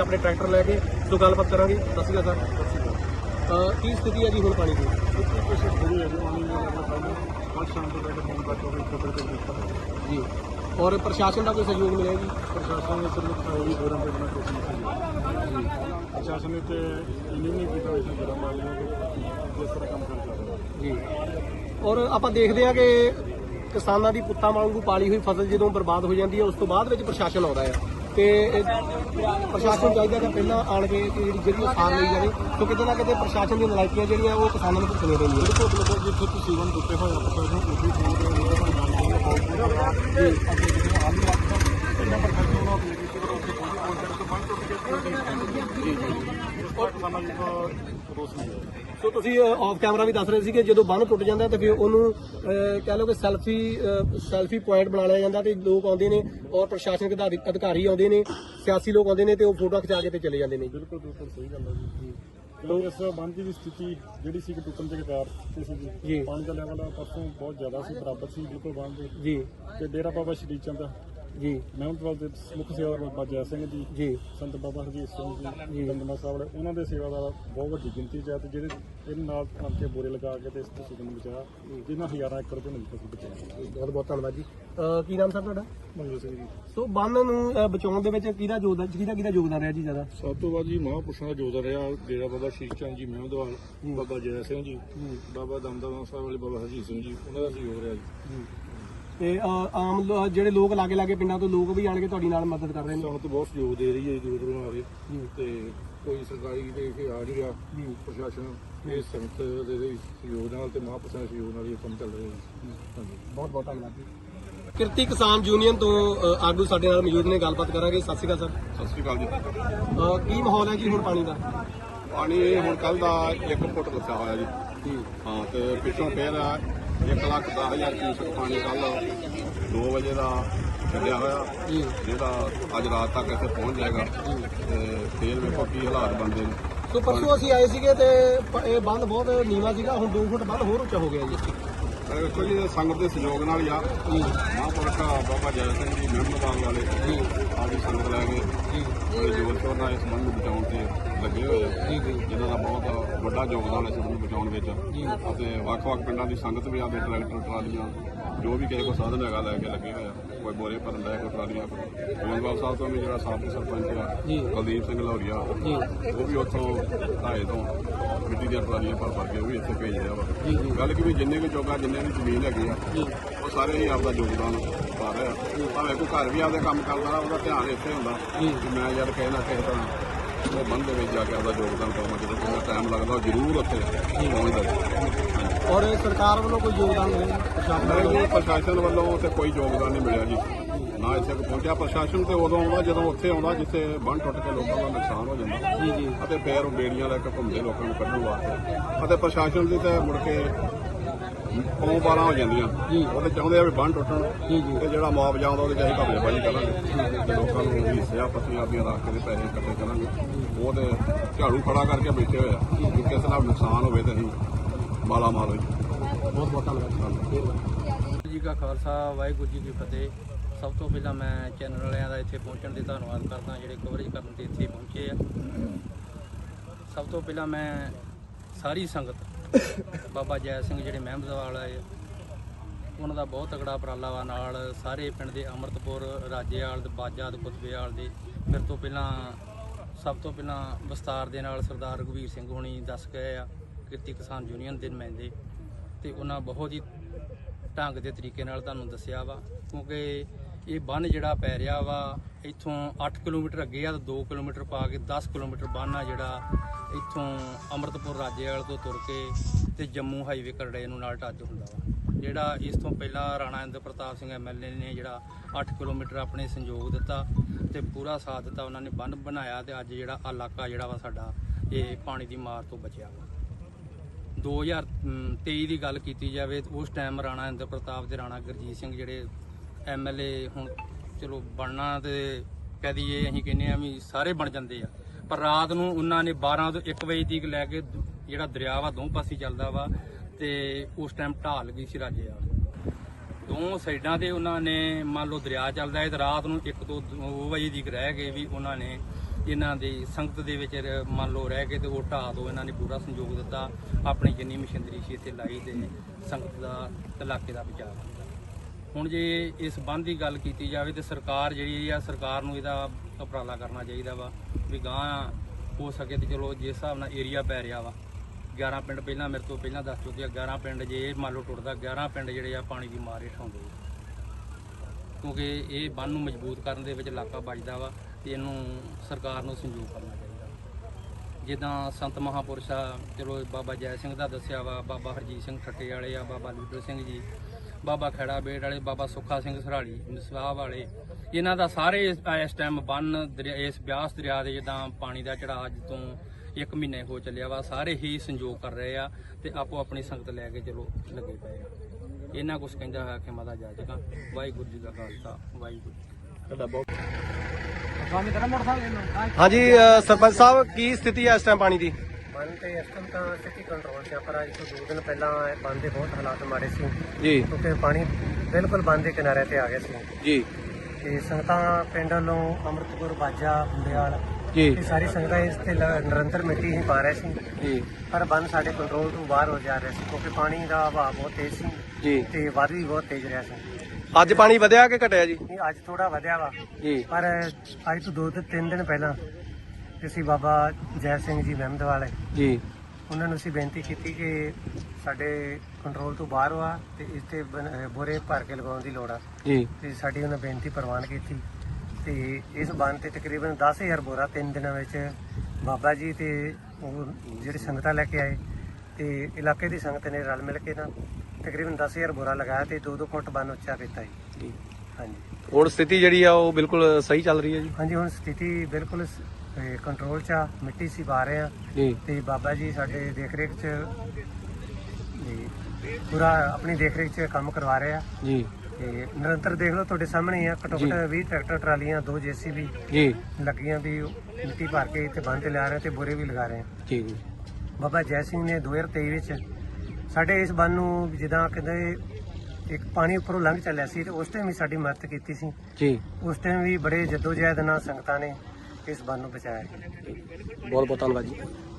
ਆਪਣੇ ਟਰੈਕਟਰ ਲੈ ਕੇ ਸੋ ਗੱਲਬਾਤ ਕਰਾਂਗੇ। ਸਤਿ ਸ਼੍ਰੀ ਅਕਾਲ ਸਰ। ਕੀ ਸਥਿਤੀ ਹੈ ਜੀ ਹੁਣ ਪਾਣੀ ਦੀ? ਕੁਛ ਥੋੜੀ ਹੈ ਜੀ। ਪਾਣੀ ਦਾ ਪਹਿਲਾਂ ਪੰਜ ਸ਼ਾਮ ਤੋਂ ਲੈ ਕੇ ਹੁਣ ਤੱਕ ਉਹ ਖਤਰੇ ਤੇ ਦਿੱਤਾ ਹੈ ਜੀ ਔਰ ਪ੍ਰਸ਼ਾਸਨ ਦਾ ਕੋਈ ਸਹਿਯੋਗ ਮਿਲਿਆ ਜੀ? ਪ੍ਰਸ਼ਾਸਨ ਨੇ ਸਿਰਫ ਖਾਈ ਦੂਰਾਂ ਤੇ ਬਣਾ ਕੁਛ ਨਹੀਂ ਕੀਤਾ ਪ੍ਰਸ਼ਾਸਨ ਨੇ ਤੇ ਇੰਨੀ ਨਹੀਂ ਕੀਤਾ ਇਸ ਜਿਹੜਾ ਮਾਲੀਆਂ ਦੇ ਜਿਸ ਤਰ੍ਹਾਂ ਕੰਮ ਕਰ ਰਿਹਾ। ਜੀ। ਔਰ ਆਪਾਂ ਦੇਖਦੇ ਆ ਕਿ ਕਿਸਾਨਾਂ ਦੀ ਪੁੱਤਾਂ ਵਾਂਗੂ ਪਾਲੀ ਹੋਈ ਫਸਲ ਜਦੋਂ ਬਰਬਾਦ ਹੋ ਜਾਂਦੀ ਹੈ ਉਸ ਤੋਂ ਬਾਅਦ ਵਿੱਚ ਪ੍ਰਸ਼ਾਸਨ ਆਉਂਦਾ ਹੈ। ਤੇ ਪ੍ਰਸ਼ਾਸਨ ਚਾਹੀਦਾ ਕਿ ਪਹਿਲਾਂ ਆਣ ਕੇ ਜਿਹੜੀ ਜਿਹੜੀ ਉਹ ਸਾਰ ਲਈ ਜਾਵੇ ਸੋ ਕਿਤੇ ਨਾ ਕਿਤੇ ਪ੍ਰਸ਼ਾਸਨ ਦੀਆਂ ਨਲਾਇਕੀਆਂ ਜਿਹੜੀਆਂ, ਉਹ ਕਿਸਾਨਾਂ ਨੂੰ ਭੁਗਤਣੀਆਂ ਪੈਂਦੀਆਂ ਬਿਲਕੁਲ ਬਿਲਕੁਲ ਜਿੱਥੇ ਤੁਸੀਂ ਵਨ ਟੁੱਟੇ ਹੋਏ ਆ ਪ੍ਰਸ਼ਾਸਨ ਨੂੰ ਵੀ ਕਿਸੇ ਪਰ ਉੱਥੇ ਰੋਸ ਨਹੀਂ ਸੋ ਤੁਸੀਂ ਆਫ ਕੈਮਰਾ ਵੀ ਦੱਸ ਰਹੇ ਸੀ ਕਿ ਜਦੋਂ ਬੰਨ ਟੁੱਟ ਜਾਂਦਾ ਤਾਂ ਫਿਰ ਉਹਨੂੰ ਕਹਿ ਲਓ ਕਿ ਸੈਲਫੀ ਸੈਲਫੀ ਪੁਆਇੰਟ ਬਣਾ ਲਿਆ ਜਾਂਦਾ ਤੇ ਲੋਕ ਆਉਂਦੇ ਨੇ ਔਰ ਪ੍ਰਸ਼ਾਸਨਿਕ ਅਧਿਕਾਰੀ- ਆਉਂਦੇ ਨੇ ਸਿਆਸੀ ਲੋਕ ਆਉਂਦੇ ਨੇ ਤੇ ਉਹ ਫੋਟੋ ਖਿਚਾ ਕੇ ਤੇ ਚਲੇ ਜਾਂਦੇ ਨੇ। ਬਿਲਕੁਲ ਬਿਲਕੁਲ ਸਹੀ ਗੱਲ ਹੈ ਜੀ ਕਿਉਂਕਿ ਇਸ ਬੰਦ ਦੀ ਸਥਿਤੀ ਜਿਹੜੀ ਸੀ ਕਿ ਟੁੱਟਣ ਦੇ ਕਗਾਰ ਤੇ ਸੀ ਜੀ। ਪਾਣੀ ਦਾ ਲੈਵਲ ਪਰਸੋਂ ਬਹੁਤ ਜ਼ਿਆਦਾ ਸੀ ਬਰਾਬਰ ਸੀ ਬਿਲਕੁਲ ਬੰਦ ਜੀ। ਤੇ ਡੇਰਾ ਬਾਬਾ ਸ਼੍ਰੀ ਜੀ। ਮਹਿਮਦਵਾਲ ਦੇ ਮੁੱਖ ਸੇਵਾਦਾਰ ਬਾਬਾ ਜੈ ਸਿੰਘ ਜੀ। ਜੀ। ਸੰਤ ਬਾਬਾ ਹਰਜੀਤ ਸਿੰਘ ਜੀ। ਜੀ ਦੰਦਮਾ ਸਾਹਿਬ ਵਾਲੇ ਉਹਨਾਂ ਦੇ ਸੇਵਾਦਾਰ ਬਹੁਤ ਵੱਡੀ ਗਿਣਤੀ 'ਚ ਆ ਤੇ ਜਿਹੜੇ ਇਹਦੇ ਨਾਲ ਆਣ ਕੇ ਬੋਰੇ ਲਗਾ ਕੇ ਤੇ ਇਸ ਤਸਵੀਰ ਨੂੰ ਬਚਾਇਆ ਜਿਹਨਾਂ ਹਜ਼ਾਰਾਂ ਏਕੜ ਦੀ ਫਸਲ ਬਚਾਈ ਬਹੁਤ ਬਹੁਤ ਧੰਨਵਾਦ ਜੀ। ਕੀ ਨਾਮ ਸਰ ਤੁਹਾਡਾ? ਮੰਗਲ ਸਿੰਘ ਜੀ। ਸੋ ਬੰਨ ਨੂੰ ਬਚਾਉਣ ਦੇ ਵਿੱਚ ਕਿਹਦਾ ਯੋਗਦਾਨ ਕਿਹਦਾ ਕਿਹਦਾ ਯੋਗਦਾਨ ਰਿਹਾ ਜੀ ਜ਼ਿਆਦਾ? ਸਭ ਤੋਂ ਵੱਧ ਜੀ ਮਹਾਂਪੁਰਸ਼ਾਂ ਦਾ ਜੋਦਾ ਰਿਹਾ ਡੇਰਾ ਬਾਬਾ ਸ਼੍ਰੀ ਚੰਦ ਜੀ ਮਹਿਮਦਵਾਲ ਬਾਬਾ ਜੈ ਸਿੰਘ ਜੀ ਬਾਬਾ ਦਮਦਮਾ ਸਾਹਿਬ ਵਾਲੇ ਬਾਬਾ ਹਰਜੀਤ ਸਿੰਘ ਜੀ ਉਹਨਾਂ ਦਾ ਸਹਿਯੋਗ ਰਿਹਾ ਜੀ। ਤੇ ਆਮ ਲੋ- ਜਿਹੜੇ ਲੋਕ ਲਾਗੇ ਲਾਗੇ ਪਿੰਡਾਂ ਤੋਂ ਲੋਕ ਵੀ ਆਣ ਕੇ ਤੁਹਾਡੀ ਨਾਲ ਮਦਦ ਕਰ ਰਹੇ ਨੇ। ਸਾਨੂੰ ਤਾਂ ਬਹੁਤ ਸਹਿਯੋਗ ਦੇ ਰਹੀ ਹੈ ਜੀ ਦੂਰੋਂ ਆ ਕੇ ਜੀ। ਤੇ ਕੋਈ ਸਰਕਾਰੀ ਦੇ ਕੇ ਆ ਨਹੀਂ ਰਿਹਾ ਜੀ। ਪ੍ਰਸ਼ਾਸਨ ਇਹ ਸੰਗਤ ਦੇ ਦੇ ਸਹਿਯੋਗ ਨਾਲ ਤੇ ਮਹਾਂਪੁਰਸ਼ਾਂ ਦੇ ਸਹਿਯੋਗ ਨਾਲ ਇਹ ਕੰਮ ਚੱਲ ਰਿਹਾ ਹਾਂਜੀ। ਬਹੁਤ ਬਹੁਤ ਧੰਨਵਾਦ ਜੀ। ਕਿਰਤੀ ਕਿਸਾਨ ਯੂਨੀਅਨ ਤੋਂ ਆਗੂ ਸਾਡੇ ਨਾਲ ਮੌਜੂਦ ਨੇ ਗੱਲਬਾਤ ਕਰਾਂਗੇ। ਸਤਿ ਸ਼੍ਰੀ ਅਕਾਲ ਸਤਿ ਸ਼੍ਰੀ ਅਕਾਲ ਜੀ। ਸਰ ਕੀ ਮਾਹੌਲ ਹੈ ਜੀ ਹੁਣ ਪਾਣੀ ਦਾ? ਪਾਣੀ ਇਹ ਹੁਣ ਕੱਲ ਦਾ 1 ਫੁੱਟ ਦੱਸਿਆ ਹੋਇਆ ਜੀ। ਜੀ। ਹਾਂ ਤੇ ਪਿੱਛੋਂ ਫੇਰ 1 ਲੱਖ 10 ਹਜ਼ਾਰ ਕਿਊਸਕ ਪਾਣੀ ਕੱਲ 2 ਵਜੇ ਦਾ ਚੱਲਿਆ ਹੋਇਆ। ਜਿਹੜਾ ਅੱਜ ਰਾਤ ਤੱਕ ਇੱਥੇ ਪਹੁੰਚ ਜਾਏਗਾ। ਤੇ ਫੇਰ ਵੇਖੋ ਕੀ ਹਾਲਾਤ ਬਣਦੇ ਨੇ। ਸੋ ਪਰਸੋਂ ਅਸੀਂ ਆਏ ਸੀਗੇ ਤੇ ਇਹ ਬੰਦ ਬਹੁਤ ਨੀਵਾ ਸੀਗਾ। ਹੁਣ 2 ਫੁੱਟ ਬੰਦ ਹੋਰ ਉੱਚਾ ਹੋ ਗਿਆ ਜੀ। ਇਹ ਸੰਗਤ ਦੇ ਸਹਿਯੋਗ ਨਾਲ ਆ। ਮਹਾਂਪੁਰਖ ਬਾਬਾ ਜੈ ਸਿੰਘ ਜੀ ਮਹਿਮਦਵਾਲ ਵਾਲੇ ਆਦੀ ਸੰਗਤ ਲੈ ਕੇ ਬੜੇ ਜ਼ੋਰ ਸ਼ੋਰ ਨਾਲ ਇਸ ਬੰਦ ਨੂੰ ਬਚਾਉਣ ਤੇ ਲੱਗੇ ਹੋਏ ਆ। ਜਿਨ੍ਹਾਂ ਦਾ ਬਹੁਤ ਵੱਡਾ ਯੋਗਦਾਨ ਹੈ ਇਸ ਨੂੰ ਬਚਾਉਣ ਵਿੱਚ। ਅਤੇ ਵੱਖ-ਵੱਖ ਪਿੰਡਾਂ ਦੀ ਸੰਗਤ ਵੀ ਆਦੇ ਟਰੈਕਟਰ ਟਰਾਲੀਆਂ ਜੋ ਵੀ ਕਿਸੇ ਕੋ ਸਾਧਨ ਹੈਗਾ ਲੈ ਕੇ ਲੱਗੇ ਹੋਏ ਆ ਕੋਈ ਬੋਰੇ ਭਰਨ ਦਾ ਕੋਈ ਟਰਾਲੀਆਂ ਗੋਇੰਦਵਾਲ ਸਾਹਿਬ ਤੋਂ ਵੀ ਜਿਹੜਾ ਸਾਬਕਾ ਸਰਪੰਚ ਆ। ਕੁਲਦੀਪ ਸਿੰਘ ਲਹੌਰੀਆ ਜੀ। ਉਹ ਵੀ ਉੱਥੋਂ ਢਾਏ ਤੋਂ ਮਿੱਟੀ ਦੀਆਂ ਟਰਾਲੀਆਂ ਭਰ ਭਰ ਕੇ ਉਹ ਵੀ ਇੱਥੇ ਭੇਜ ਰਿਹਾ ਵਾ ਗੱਲ ਕਿ ਵੀ ਜਿੰਨੇ ਵੀ ਜੋਗਾ ਜਿੰਨੇ ਵੀ ਜ਼ਮੀਨ ਹੈਗੀ ਆ ਉਹ ਸਾਰੇ ਹੀ ਆਪਦਾ ਯੋਗਦਾਨ ਪਾ ਰਹੇ ਆ। ਭਾਵੇਂ ਕੋਈ ਘਰ ਵੀ ਆਪਦੇ ਕੰਮ ਕਰਦਾ ਉਹਦਾ ਧਿਆਨ ਇੱਥੇ ਹੁੰਦਾ। ਕਿ ਮੈਂ ਯਾਰ ਨਾ ਕਿਸੇ ਤਰ੍ਹਾਂ ਉਹ ਬੰਦ ਦੇ ਵਿੱਚ ਜਾ ਕੇ ਆਪਦਾ ਯੋਗਦਾਨ ਪਾਵਾਂ ਜਦੋਂ ਕਿੰਨਾ ਟਾਈਮ ਲੱਗਦਾ ਉਹ ਜ਼ਰੂਰ ਉੱਥੇ ਪਹੁੰਚਦਾ ਜੀ। ਔਰ ਸਰਕਾਰ ਵੱਲੋਂ ਕੋਈ ਯੋਗਦਾਨ ਮਿਲੇ ਪ੍ਰਸ਼ਾਸਨ ਨਹੀਂ ਵੱਲੋਂ? ਪ੍ਰਸ਼ਾਸਨ ਵੱਲੋਂ ਤੇ ਕੋਈ ਯੋਗਦਾਨ ਨਹੀਂ ਮਿਲਿਆ ਜੀ। ਨਾ ਇੱਥੇ ਕੋਈ ਪਹੁੰਚਿਆ। ਪ੍ਰਸ਼ਾਸਨ ਤੇ ਉਦੋਂ ਆਉਂਦਾ ਜਦੋਂ ਉੱਥੇ ਆਉਂਦਾ ਜਿੱਥੇ ਬੰਨ ਟੁੱਟ ਕੇ ਲੋਕਾਂ ਦਾ ਨੁਕਸਾਨ ਹੋ ਜਾਂਦਾ। ਜੀ ਜੀ। ਅਤੇ ਫੇਰ ਉਹ ਬੇੜੀਆਂ ਲੈ ਕੇ ਘੁੰਮਦੇ ਲੋਕਾਂ ਨੂੰ ਕੱਢਣ ਵਾਸਤੇ। ਅਤੇ ਪ੍ਰਸ਼ਾਸਨ ਦੀ ਤੇ ਮੁੜ ਕੇ ਪੌਂ ਬਾਰਾਂ ਹੋ ਜਾਂਦੀਆਂ। ਜੀ। ਉਹ ਤੇ ਚਾਹੁੰਦੇ ਆ ਵੀ ਬੰਨ ਟੁੱਟਣ। ਜੀ ਜੀ। ਤੇ ਜਿਹੜਾ ਮੁਆਵਜ਼ਾ ਆਉਂਦਾ ਉਹਦੇ ਚਾਹੀ ਕਬਜ਼ੇਬਾਜ਼ੀ ਕਰਾਂਗੇ। ਤੇ ਲੋਕਾਂ ਨੂੰ ਵੀ ਸਿਆ ਪੱਤੀਆਂ ਆਪਣੀਆਂ ਰੱਖ ਕੇ ਤੇ ਪੈਸੇ ਇਕੱਠੇ ਕਰਾਂਗੇ। ਉਹ ਤੇ ਝਾੜੂ ਖੜਾ ਕਰਕੇ ਬੈਠੇ ਹੋਏ ਆ। ਕਿ ਕਿਸੇ ਨਾਲ ਨੁਕਸਾਨ ਹੋਵੇ ਤੇ ਅਸੀਂ ਮਾਲਾ ਮਾਲ ਹੋਈ। ਬਹੁਤ ਬਹੁਤ ਧੰਨਵਾਦ ਜੀ ਕਾ ਖਾਲਸਾ ਵਾਹਿਗੁਰੂ ਜੀ ਕੀ ਫਤਿਹ। ਸਭ ਤੋਂ ਪਹਿਲਾਂ ਮੈਂ ਚੈਨਲ ਵਾਲਿਆਂ ਦਾ ਇੱਥੇ ਪਹੁੰਚਣ ਦੇ ਧੰਨਵਾਦ ਕਰਦਾ ਜਿਹੜੇ ਕਵਰੇਜ ਕਰਨ ਤੇ ਇੱਥੇ ਪਹੁੰਚੇ ਆ। ਸਭ ਤੋਂ ਪਹਿਲਾਂ ਮੈਂ ਸਾਰੀ ਸੰਗਤ ਬਾਬਾ ਜੈ ਸਿੰਘ ਜਿਹੜੇ ਮਹਿਮਦਵਾਲ ਆਏ ਆ, ਉਹਨਾਂ ਦਾ ਬਹੁਤ ਤਕੜਾ ਉਪਰਾਲਾ ਵਾ ਨਾਲ ਸਾਰੇ ਪਿੰਡ ਦੇ ਅੰਮ੍ਰਿਤਪੁਰ ਰਾਜੇਵਾਲ ਦੇ ਬਾਜਾ ਦੇ ਕੁਤਬੇਵਾਲ ਦੇ। ਫਿਰ ਤੋਂ ਪਹਿਲਾਂ ਸਭ ਤੋਂ ਪਹਿਲਾਂ ਵਿਸਤਾਰ ਦੇ ਨਾਲ ਸਰਦਾਰ ਰਘਵੀਰ ਸਿੰਘ ਹੋਣੀ ਦੱਸ ਗਏ ਆ ਕਿਰਤੀ ਕਿਸਾਨ ਯੂਨੀਅਨ ਦੇ ਨੁਮਾਇੰਦੇ ਤੇ ਉਹਨਾਂ ਬਹੁਤ ਹੀ ਢੰਗ ਦੇ ਤਰੀਕੇ ਨਾਲ ਤੁਹਾਨੂੰ ਦੱਸਿਆ ਵਾ ਕਿਉਂਕਿ ਇਹ ਬੰਨ ਜਿਹੜਾ ਪੈ ਰਿਹਾ ਵਾ, ਇੱਥੋਂ 8 ਕਿਲੋਮੀਟਰ ਅੱਗੇ ਆ ਤੇ 2 ਕਿਲੋਮੀਟਰ ਪਾ ਕੇ 10 ਕਿਲੋਮੀਟਰ ਬੰਨ ਆ ਜਿਹੜਾ ਇੱਥੋਂ ਅੰਮ੍ਰਿਤਪੁਰ ਰਾਜੇਵਾਲ ਤੋਂ ਤੁਰ ਕੇ ਤੇ ਜੰਮੂ ਹਾਈਵੇ ਕਰੜੇ ਨੂੰ ਨਾਲ ਟੱਚ ਹੁੰਦਾ ਵਾ। ਜਿਹੜਾ ਇਸ ਤੋਂ ਪਹਿਲਾਂ ਰਾਣਾ ਇੰਦਰ ਪ੍ਰਤਾਪ ਸਿੰਘ ਐਮਐਲਏ ਨੇ ਜਿਹੜਾ 8 ਕਿਲੋਮੀਟਰ ਆਪਣੇ ਸੰਯੋਗ ਦਿੱਤਾ ਤੇ ਪੂਰਾ ਸਾਥ ਦਿੱਤਾ, ਉਹਨਾਂ ਨੇ ਬੰਨ ਬਣਾਇਆ ਤੇ ਅੱਜ ਜਿਹੜਾ ਇਲਾਕਾ ਜਿਹੜਾ ਵਾ ਸਾਡਾ, ਇਹ ਪਾਣੀ ਦੀ ਮਾਰ ਤੋਂ ਬਚਿਆ ਵਾ। 2023 ਦੀ ਗੱਲ ਕੀਤੀ ਜਾਵੇ, ਉਸ ਟਾਈਮ ਰਾਣਾ ਇੰਦਰ ਪ੍ਰਤਾਪ ਤੇ ਰਾਣਾ ਗੁਰਜੀਤ ਸਿੰਘ ਜਿਹੜੇ ਐਮਐਲਏ ਹੁਣ ਚਲੋ ਬਣਨਾ ਤੇ ਦਈਏ ਅਸੀਂ ਕਹਿੰਦੇ ਆ ਵੀ ਸਾਰੇ ਬਣ ਜਾਂਦੇ ਆ। ਪਰ ਰਾਤ ਨੂੰ ਉਹਨਾਂ ਨੇ 12 ਤੋਂ 1 ਵਜੇ ਤੀਕ ਲੈ ਕੇ ਜਿਹੜਾ ਦਰਿਆ ਵਾ ਦੋ ਪਾਸੇ ਚੱਲਦਾ ਵਾ ਤੇ ਉਸ ਟਾਈਮ ਢਾਲ ਗਈ ਸੀ ਰਾਜੇ ਵਾਲ। ਦੋ ਸਾਈਡਾਂ ਤੇ ਉਹਨਾਂ ਨੇ ਮੰਨ ਲਓ ਦਰਿਆ ਚੱਲਦਾ ਹੈ ਤੇ ਰਾਤ ਨੂੰ 1 ਤੋਂ 2 ਵਜੇ ਤੱਕ ਰਹਿ ਕੇ ਵੀ ਉਹਨਾਂ ਨੇ ਇਹਨਾਂ ਦੀ ਸੰਗਤ ਦੇ ਵਿੱਚ ਮੰਨ ਲਓ ਰਹਿ ਕੇ ਤੇ ਉਹ ਢਾਹ ਤੋਂ ਇਹਨਾਂ ਨੇ ਪੂਰਾ ਸੰਯੋਗ ਦਿੱਤਾ, ਆਪਣੀ ਜਿੰਨੀ ਮਸ਼ੀਨਰੀ ਸੀ ਇੱਥੇ ਲਾਈ ਤੇ ਸੰਗਤ ਦਾ ਇਲਾਕੇ ਦਾ ਬਚਾਅ ਹੁਣ ਜੇ ਇਸ ਬੰਦ ਦੀ ਗੱਲ ਕੀਤੀ ਜਾਵੇ ਤੇ ਸਰਕਾਰ ਜਿਹੜੀ ਆ, ਸਰਕਾਰ ਨੂੰ ਇਹਦਾ ਉਪਰਾਲਾ ਕਰਨਾ ਚਾਹੀਦਾ ਵਾ ਵੀ ਗਾਂ ਹੋ ਸਕੇ ਤੇ ਚਲੋ ਜਿਸ ਹਿਸਾਬ ਨਾਲ ਏਰੀਆ ਪੈ ਰਿਹਾ ਵਾ। 11 ਪਿੰਡ ਪਹਿਲਾਂ ਮੇਰੇ ਤੋਂ ਪਹਿਲਾਂ ਦੱਸ ਚੁੱਕੇ ਆ 11 ਪਿੰਡ ਜੇ ਇਹ ਮੰਨ ਲਓ ਟੁੱਟਦਾ 11 ਪਿੰਡ ਜਿਹੜੇ ਆ ਪਾਣੀ ਦੀ ਮਾਰ ਹੇਠ ਆਉਂਦੇ ਆ। ਕਿਉਂਕਿ ਇਹ ਬੰਨ ਨੂੰ ਮਜ਼ਬੂਤ ਕਰਨ ਦੇ ਵਿੱਚ ਇਲਾਕਾ ਬਚਦਾ ਵਾ ਤੇ ਇਹਨੂੰ ਸਰਕਾਰ ਨੂੰ ਸੰਯੋਗ ਕਰਨਾ ਚਾਹੀਦਾ। ਜਿੱਦਾਂ ਸੰਤ ਮਹਾਪੁਰਸ਼ ਆ, ਚਲੋ ਬਾਬਾ ਜੈ ਸਿੰਘ ਦਾ ਦੱਸਿਆ ਵਾ, ਬਾਬਾ ਹਰਜੀਤ ਸਿੰਘ ਠੱਟੇ ਵਾਲੇ ਆ, ਬਾਬਾ ਲੀਡਰ ਸਿੰਘ ਜੀ। ਬਾਬਾ ਖੇੜਾ ਬੇੜ ਵਾਲੇ ਬਾਬਾ ਸੁੱਖਾ ਸਿੰਘ ਸਰਾਲੀ ਸਾਹਿਬ ਵਾਲੇ। ਇਹਨਾਂ ਦਾ ਸਾਰੇ ਇਸ ਟਾਈਮ ਬੰਨ ਇਸ ਬਿਆਸ ਦਰਿਆ ਦੇ ਜਿੱਦਾਂ ਪਾਣੀ ਦਾ ਚੜਾਅ ਅੱਜ ਤੋਂ ਇੱਕ ਮਹੀਨੇ ਹੋ ਚੱਲਿਆ ਵਾ ਸਾਰੇ ਹੀ ਸੰਯੋਗ ਕਰ ਰਹੇ ਆ ਤੇ ਆਪੋ ਆਪਣੀ ਸੰਗਤ ਲੈ ਕੇ ਚਲੋ ਲੱਗੇ ਪਏ ਆ। ਇਹਨਾਂ ਕੁਝ ਕਹਿੰਦਾ ਹੋਇਆ ਕਿ ਮਾਤਾ ਜਾ ਚੁੱਕਾ ਵਾਹਿਗੁਰੂ ਜੀ ਦਾ ਖਾਲਸਾ ਵਾਹਿਗੁਰੂ ਤੁਹਾਡਾ ਬਹੁਤ ਹਾਂਜੀ ਸਰਪੰਚ ਸਾਹਿਬ ਕੀ ਸਥਿਤੀ ਹੈ ਇਸ ਟਾਈਮ ਪਾਣੀ ਦੀ? ਬੰਨ ਤੇ ਇਸ ਟਾਈਮ ਤਾਂ ਸਿਟੀ ਕੰਟਰੋਲ ਸੀ ਪਰ ਅੱਜ ਤੋਂ ਦੋ ਦਿਨ ਪਹਿਲਾਂ ਬੰਨ ਦੇ ਬਹੁਤ ਹਾਲਾਤ ਮਾੜੇ ਸੀ। ਜੀ। ਕਿਉਂਕਿ ਪਾਣੀ ਬਿਲਕੁਲ ਬੰਨ ਦੇ ਕਿਨਾਰੇ ਤੇ ਆ ਗਿਆ ਸੀ। ਜੀ। ਤੇ ਸੰਗਤਾਂ ਪਿੰਡ ਵੱਲੋਂ ਅੰਮ੍ਰਿਤਪੁਰ ਬਾਜਾ ਹੁੰਦੇਵਾਲ ਜੀ। ਇਹ ਸਾਰੀ ਸੰਗਤਾਂ ਇਸ ਤੇ ਲ- ਨਿਰੰਤਰ ਮਿੱਟੀ ਹੀ ਪਾ ਰਹੇ ਸੀ। ਜੀ। ਪਰ ਬੰਨ ਸਾਡੇ ਕੰਟਰੋਲ ਤੋਂ ਬਾਹਰ ਹੋ ਜਾ ਰਿਹਾ ਸੀ ਕਿਉਂਕਿ ਪਾਣੀ ਦਾ ਵਹਾਅ ਬਹੁਤ ਤੇਜ਼ ਸੀ ਜੀ। ਤੇ ਵੱਧ ਵੀ ਬਹੁਤ ਤੇਜ਼ ਰਿਹਾ ਸੀ। ਅੱਜ ਪਾਣੀ ਵਧਿਆ ਕਿ ਘਟਿਆ ਜੀ? ਇਹ ਅੱਜ ਥੋੜਾ ਵਧਿਆ ਵਾ। ਜੀ। ਪਰ ਅੱਜ ਤੋਂ ਦੋ ਤੋਂ ਤਿੰਨ ਦਿਨ ਪਹਿਲਾਂ ਅਸੀਂ ਬਾਬਾ ਜੈ ਸਿੰਘ ਜੀ ਮਹਿਮਦ ਵਾਲੇ ਜੀ। ਉਹਨਾਂ ਨੂੰ ਅਸੀਂ ਬੇਨਤੀ ਕੀਤੀ ਕਿ ਸਾਡੇ ਕੰਟਰੋਲ ਤੋਂ ਬਾਹਰ ਆ ਤੇ ਇਸ ਤੇ ਬਨ- ਬੋਰੇ ਭਰ ਕੇ ਲਗਾਉਣ ਦੀ ਲੋੜ ਆ। ਜੀ। ਤੇ ਸਾਡੀ ਉਹਨਾਂ ਬੇਨਤੀ ਪ੍ਰਵਾਨ ਕੀਤੀ। ਤੇ ਇਸ ਬੰਨ ਤੇ ਤਕਰੀਬਨ 10000 ਬੋਰਾ ਤਿੰਨ ਦਿਨਾਂ ਵਿੱਚ ਬਾਬਾ ਜੀ ਤੇ ਉਹ ਜਿਹੜੇ ਸੰਗਤਾਂ ਲੈ ਕੇ ਆਏ ਤੇ ਇਲਾਕੇ ਦੀ ਸੰਗਤ ਨੇ ਰਲ ਮਿਲ ਕੇ ਨਾ ਤਕਰੀਬਨ 10000 ਬੋਰਾ ਲਗਾਇਆ ਤੇ 2-2 ਫੁੱਟ ਬੰਨ ਉੱਚਾ ਕੀਤਾ ਜੀ। ਜੀ। ਹਾਂਜੀ। ਹੁਣ ਸਥਿਤੀ ਜਿਹੜੀ ਆ ਉਹ ਬਿਲਕੁਲ ਸਹੀ ਚੱਲ ਰਹੀ ਹੈ ਜੀ? ਹਾਂਜੀ ਹੁਣ ਸਥਿਤੀ ਬਿਲਕੁਲ ਕੰਟਰੋਲ 'ਚ ਆ ਮਿੱਟੀ ਸੀ ਪਾ ਰਹੇ ਆ। ਜੀ। ਤੇ ਬਾਬਾ ਜੀ ਸਾਡੇ ਦੇਖ ਰੇਖ 'ਚ ਜੀ, ਪੂਰਾ ਆਪਣੀ ਦੇਖ ਰੇਖ 'ਚ ਕੰਮ ਕਰਵਾ ਰਹੇ ਆ। ਜੀ। ਤੇ ਨਿਰੰਤਰ ਦੇਖ ਲਓ ਤੁਹਾਡੇ ਸਾਹਮਣੇ ਹੀ ਆ ਘੱਟੋ ਘੱਟ 20 ਟਰੈਕਟਰ ਟਰਾਲੀਆਂ ਦੋ ਜੀਸੀਬੀ ਜੀ। ਲੱਗੀਆਂ ਵੀ ਮਿੱਟੀ ਭਰ ਕੇ ਇੱਥੇ ਬੰਨ ਤੇ ਲਿਆ ਰਹੇ ਤੇ ਬੋਰੇ ਵੀ ਲਗਾ ਰਹੇ ਆ। ਜੀ। ਜੀ ਬਾਬਾ ਜੈ ਸਿੰਘ ਨੇ 2023 ਵਿੱਚ ਸਾਡੇ ਇਸ ਬੰਨ ਨੂੰ ਜਿੱਦਾਂ ਕਹਿੰਦੇ ਇੱਕ ਪਾਣੀ ਉੱਪਰੋਂ ਲੰਘ ਚੱਲਿਆ ਸੀ ਤੇ ਉਸ ਟਾਈਮ ਵੀ ਸਾਡੀ ਮਦਦ ਕੀਤੀ ਸੀ। ਜੀ। ਉਸ ਟਾਈਮ ਵੀ ਬੜੇ ਜਦੋਜਹਿਦ ਨਾਲ ਸੰਗਤਾਂ ਨੇ ਕਿਸ ਬੰਨ ਨੂੰ ਬਚਾਇਆ। ਬਹੁਤ ਬਹੁਤ ਧੰਨਵਾਦ ਜੀ।